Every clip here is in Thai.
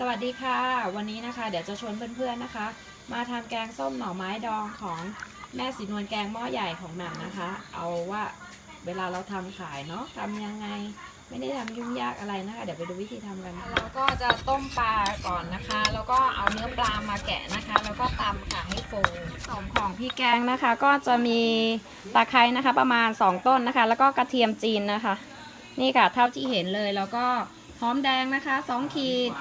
สวัสดีค่ะ วันนี้นะคะ เดี๋ยวจะชวนเพื่อนๆนะคะ มาทำแกงส้มหน่อไม้ดองของแม่สีนวลแกงหม้อใหญ่ของหนันนะคะ เอาว่าเวลาเราทำขายเนาะทำยังไงไม่ได้ทำยุ่งยากอะไรนะคะ เดี๋ยวไปดูวิธีทำกันเราก็จะต้มปลาก่อนนะคะ แล้วก็เอาเนื้อปลามาแกะนะคะ แล้วก็ตำค่ะให้ฟูสมของพี่แกงนะคะ ก็จะมีตะไคร้นะคะ ประมาณ 2 ต้นนะคะ แล้วก็กระเทียมจีนนะคะ นี่ค่ะเท่าที่เห็นเลยแล้วก็หอมแดงนะคะ2ขีด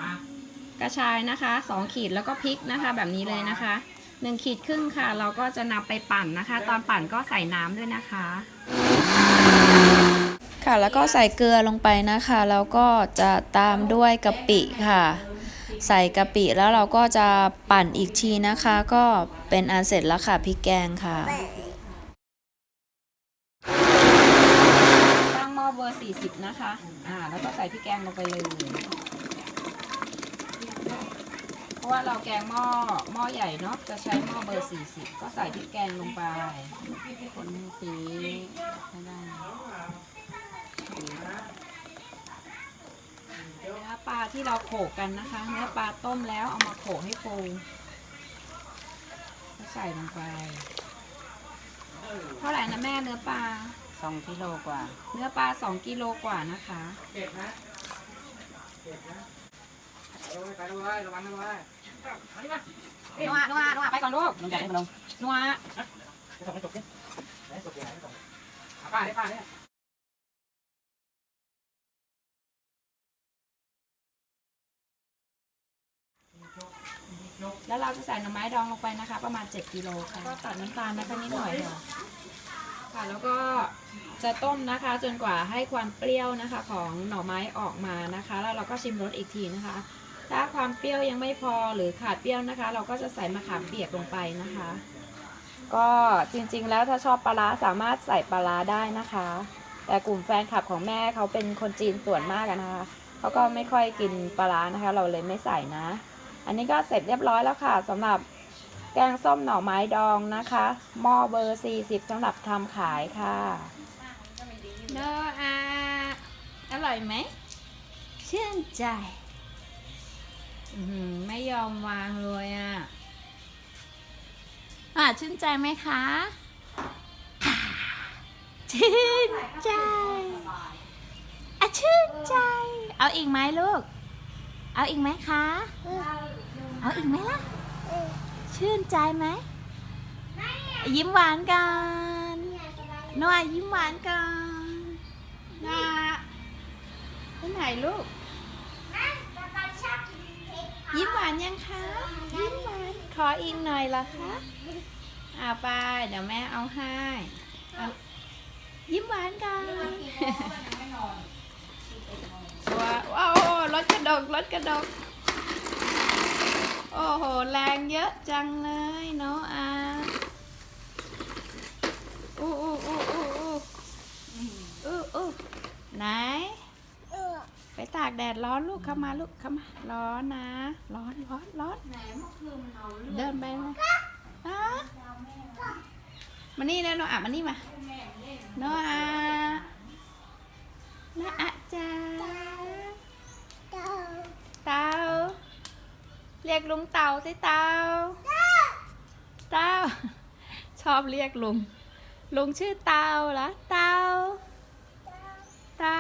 กระชายนะคะ 2 ขีดแล้วก็พริกนะคะ แบบนี้เลยนะคะ 1 ขีดครึ่งค่ะ เราก็จะนำไปปั่นนะคะ ตอนปั่นก็ใส่น้ำด้วยนะคะ ค่ะแล้วก็ใส่เกลือลงไปนะคะแล้วก็จะตามด้วยกะปิค่ะ ใส่กะปิแล้วเราก็จะปั่นอีกทีนะคะ ก็เป็นอันเสร็จแล้วค่ะพริกแกงค่ะตั้งหม้อเบอร์ 40 นะคะอ่าแล้วก็ใส่พริกแกงลงไปเลยเพ ราะว่าเราแกงหม้อหม้อใหญ่เนาะจะใช้หม้อเบอร์40ก็ใส่พริกแกงลงไปคนให้สีให้ได้เนื้อปลาที่เราโขกกันนะคะ เนื้อปลาต้มแล้วเอามาโขกให้ฟูแล้วใส่ลงไป เท่าไหร่นะแม่เนื้อปลาสองกิโลกว่า เนื้อปลา2กิโลกว่านะคะนั วนัวนัวไปก่อนลูกลงจากไหนมาลงนัวแล้วเราจะใส่หน่อไม้ดองลงไปนะคะ ประมาณ 7กิโลค่ะก็ตัดน้ำตาลนะคะนิดหน่อยค่ะค่ะแล้วก็จะต้มนะคะ จนกว่าให้ความเปรี้ยวนะคะ ของหน่อไม้ออกมานะคะ แล้วเราก็ชิมรสอีกทีนะคะ ถ้าความเปรี้ยวยังไม่พอหรือขาดเปรี้ยวนะคะ เราก็จะใส่มะขามเปียกลงไปนะคะ ก็จริงๆแล้วถ้าชอบปลาร้าสามารถใส่ปลาร้าได้นะคะ แต่กลุ่มแฟนคลับของแม่เขาเป็นคนจีนส่วนมากนะคะเขาก็ไม่ค่อยกินปลาร้านะคะ เราเลยไม่ใส่นะ อันนี้ก็เสร็จเรียบร้อยแล้วค่ะสำหรับแกงส้มหน่อไม้ดองนะคะหม้อเบอร์ 40สำหรับทำขายค่ะโนอาอร่อยไหม เชื่นใจ ไม่ยอมวางเลยอะ อ่าชื่นใจไหมคะ ชื่นใจ อะ ชื่นใจ เอาอีกไหมลูก เอาอีกไหมคะ เอาอีกไหมล่ะ ชื่นใจไหม ยิ้มหวานกันนวยิ้มหวานกันนาไปไหนลูก ยังคะยิ้มหวานขออีกหน่อยละคะอ่าไป เดี๋ยวแม่เอาให้เอายิ้มหวานกันว้าวว้รถกระดกรถกระดก โอ้โห แรงเยอะจังเลยเนาะอาอู้อู้อู้อู้อู้อู้อู้ไหน ไปตากแดดร้อนลูกเข้ามาลูกเข้ามาร้อนนะ ร้อนร้อนร้อนเดินไปไหมฮะมานี่แล้วโนอามานี่มาโนอาโนอาจ้าเตาเรียกลุงเต่าสิเต่าเต่าชอบเรียกลุงลุงชื่อเต่าเหรอเต่าเต่า